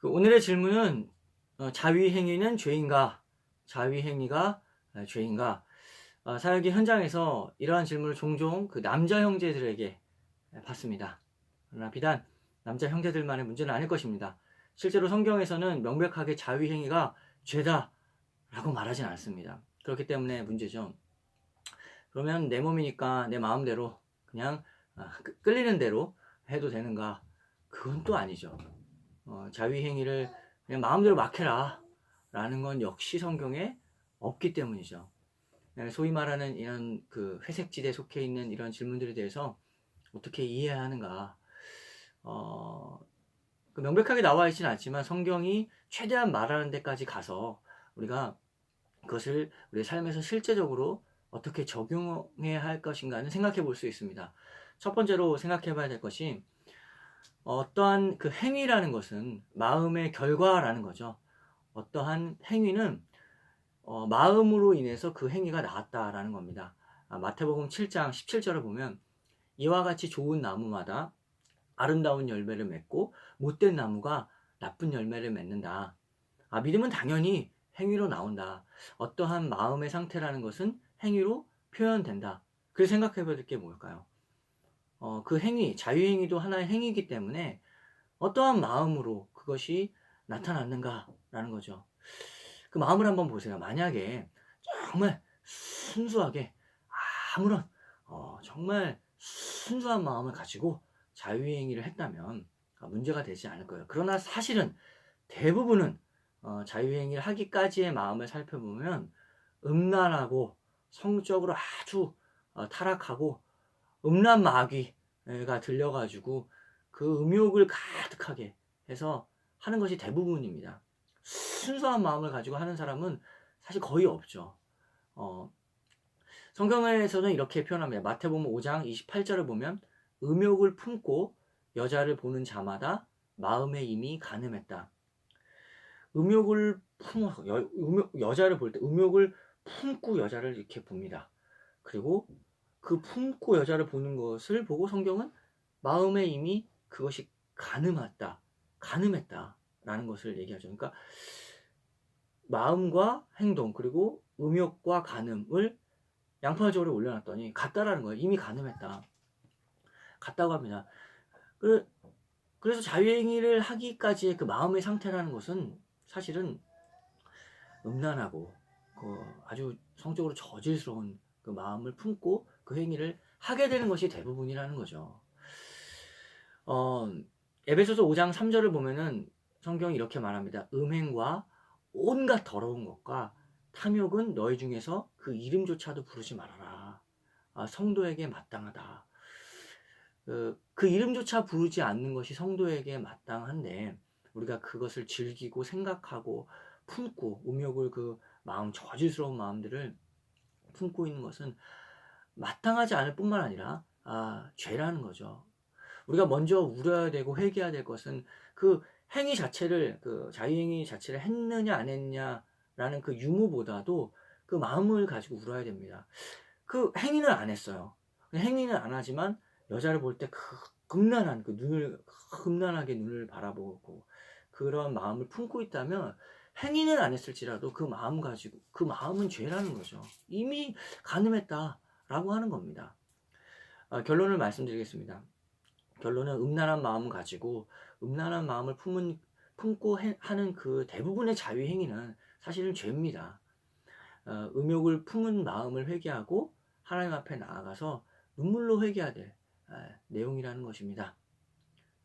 그 오늘의 질문은 어, 자위행위는 죄인가? 자위행위가 아, 죄인가? 아, 사역의 현장에서 이러한 질문을 종종 그 남자 형제들에게 받습니다. 그러나 비단 남자 형제들만의 문제는 아닐 것입니다. 실제로 성경에서는 명백하게 자위행위가 죄다라고 말하진 않습니다. 그렇기 때문에 문제죠. 그러면 내 몸이니까 내 마음대로 그냥 아, 끄- 끌리는 대로 해도 되는가? 그건 또 아니죠. 어, 자위행위를 그냥 마음대로 막 해라 라는 건 역시 성경에 없기 때문이죠. 네, 소위 말하는 이런 그 회색지대에 속해 있는 이런 질문들에 대해서 어떻게 이해해야 하는가. 어, 그 명백하게 나와 있지는 않지만 성경이 최대한 말하는 데까지 가서 우리가 그것을 우리의 삶에서 실제적으로 어떻게 적용해야 할 것인가는 생각해 볼 수 있습니다. 첫 번째로 생각해 봐야 될 것이 어떠한 그 행위라는 것은 마음의 결과라는 거죠. 어떠한 행위는 어, 마음으로 인해서 그 행위가 나왔다라는 겁니다. 아, 마태복음 7장 17절을 보면 이와 같이 좋은 나무마다 아름다운 열매를 맺고 못된 나무가 나쁜 열매를 맺는다. 아, 믿음은 당연히 행위로 나온다. 어떠한 마음의 상태라는 것은 행위로 표현된다. 그래서 생각해 볼게 뭘까요? 어, 그 행위, 자유행위도 하나의 행위이기 때문에 어떠한 마음으로 그것이 나타났는가라는 거죠. 그 마음을 한번 보세요. 만약에 정말 순수하게 아무런 어, 정말 순수한 마음을 가지고 자유행위를 했다면 아, 문제가 되지 않을 거예요. 그러나 사실은 대부분은 어, 자유행위를 하기까지의 마음을 살펴보면 음란하고 성적으로 아주 어, 타락하고 음란 마귀가 들려가지고 그 음욕을 가득하게 해서 하는 것이 대부분입니다. 순수한 마음을 가지고 하는 사람은 사실 거의 없죠. 어, 성경에서는 이렇게 표현합니다. 마태복음 5장 28절을 보면 음욕을 품고 여자를 보는 자마다 마음에 이미 가늠했다. 음욕을 품어 여, 음욕, 여자를 볼 때 음욕을 품고 여자를 이렇게 봅니다. 그리고 그 품고 여자를 보는 것을 보고 성경은 마음에 이미 그것이 가늠했다, 가늠했다라는 것을 얘기하죠. 그러니까 마음과 행동 그리고 음욕과 가늠을 양파적으로 올려놨더니 같다라는 거예요. 이미 가늠했다. 같다고 합니다. 그- 그래서 자유행위를 하기까지의 그 마음의 상태라는 것은 사실은 음란하고 그 아주 성적으로 저질스러운 그 마음을 품고 그 행위를 하게 되는 것이 대부분이라는 거죠. 어, 에베소서 5장 3절을 보면은 성경이 이렇게 말합니다. 음행과 온갖 더러운 것과 탐욕은 너희 중에서 그 이름조차도 부르지 말아라. 아, 성도에게 마땅하다. 그, 그 이름조차 부르지 않는 것이 성도에게 마땅한데 우리가 그것을 즐기고 생각하고 품고 음욕을 그 마음 저질스러운 마음들을 품고 있는 것은 마땅하지 않을 뿐만 아니라 아, 죄라는 거죠. 우리가 먼저 울어야 되고 회개해야 될 것은 그 행위 자체를 그 자유행위 자체를 했느냐 안 했냐라는 그 유무보다도 그 마음을 가지고 울어야 됩니다. 그 행위는 안 했어요. 행위는 안 하지만 여자를 볼 때그 극난한 그 눈을 극난하게 눈을 바라보고 그런 마음을 품고 있다면 행위는 안 했을지라도 그 마음 가지고 그 마음은 죄라는 거죠. 이미 가늠했다 라고 하는 겁니다. 아, 결론을 말씀드리겠습니다. 결론은 음란한 마음 가지고 음란한 마음을 품은 품고 해- 하는 그 대부분의 자유 행위는 사실은 죄입니다. 어, 음욕을 품은 마음을 회개하고 하나님 앞에 나아가서 눈물로 회개해야 될 아, 내용이라는 것입니다.